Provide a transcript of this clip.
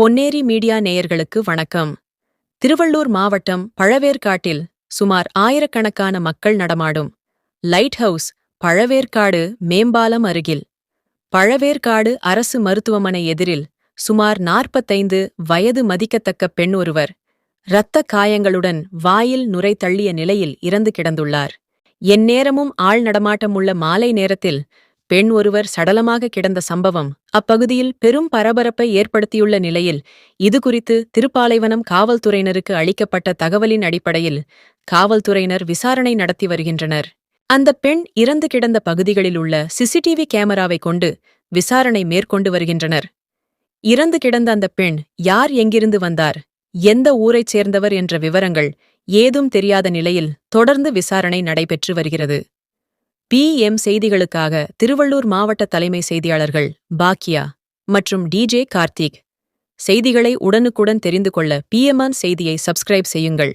Ponneri media நேயர்களுக்கு வணக்கம். திருவள்ளூர் மாவட்டம் பழவேற்காட்டில் சுமார் ஆயிரக்கணக்கான மக்கள் நடமாடும் லைட் ஹவுஸ் பழவேற்காடு மேம்பாலம் அருகில். பழவேற்காடு அரசு மருத்துவமனை எதிரில் சுமார் நாற்பத்தைந்து வயது மதிக்கத்தக்க பெண் ஒருவர் இரத்த காயங்களுடன் வாயில் நுரை தள்ளிய நிலையில் இறந்து கிடந்துள்ளார். எந்நேரமும் ஆள் நடமாட்டமுள்ள மாலை நேரத்தில் பெண் ஒருவர் சடலமாக கிடந்த சம்பவம் அப்பகுதியில் பெரும் பரபரப்பை ஏற்படுத்தியுள்ள நிலையில் இதுகுறித்து திருப்பாலைவனம் காவல்துறையினருக்கு அளிக்கப்பட்ட தகவலின் அடிப்படையில் காவல்துறையினர் விசாரணை நடத்தி வருகின்றனர். அந்த பெண் இறந்து கிடந்த பகுதிகளில் உள்ள சிசிடிவி கேமராவை கொண்டு விசாரணை மேற்கொண்டு வருகின்றனர். இறந்து கிடந்த அந்த பெண் யார் எங்கிருந்து வந்தார் எந்த ஊரைச் சேர்ந்தவர் என்ற விவரங்கள் ஏதும் தெரியாத நிலையில் தொடர்ந்து விசாரணை நடைபெற்று வருகிறது. பி எம் செய்திகளுக்காக திருவள்ளூர் மாவட்ட தலைமை செய்தியாளர்கள் பாக்கியா மற்றும் டிஜே கார்த்திக். செய்திகளை உடனுக்குடன் தெரிந்து கொள்ள பிஎம்ஆன் செய்தியை சப்ஸ்கிரைப் செய்யுங்கள்.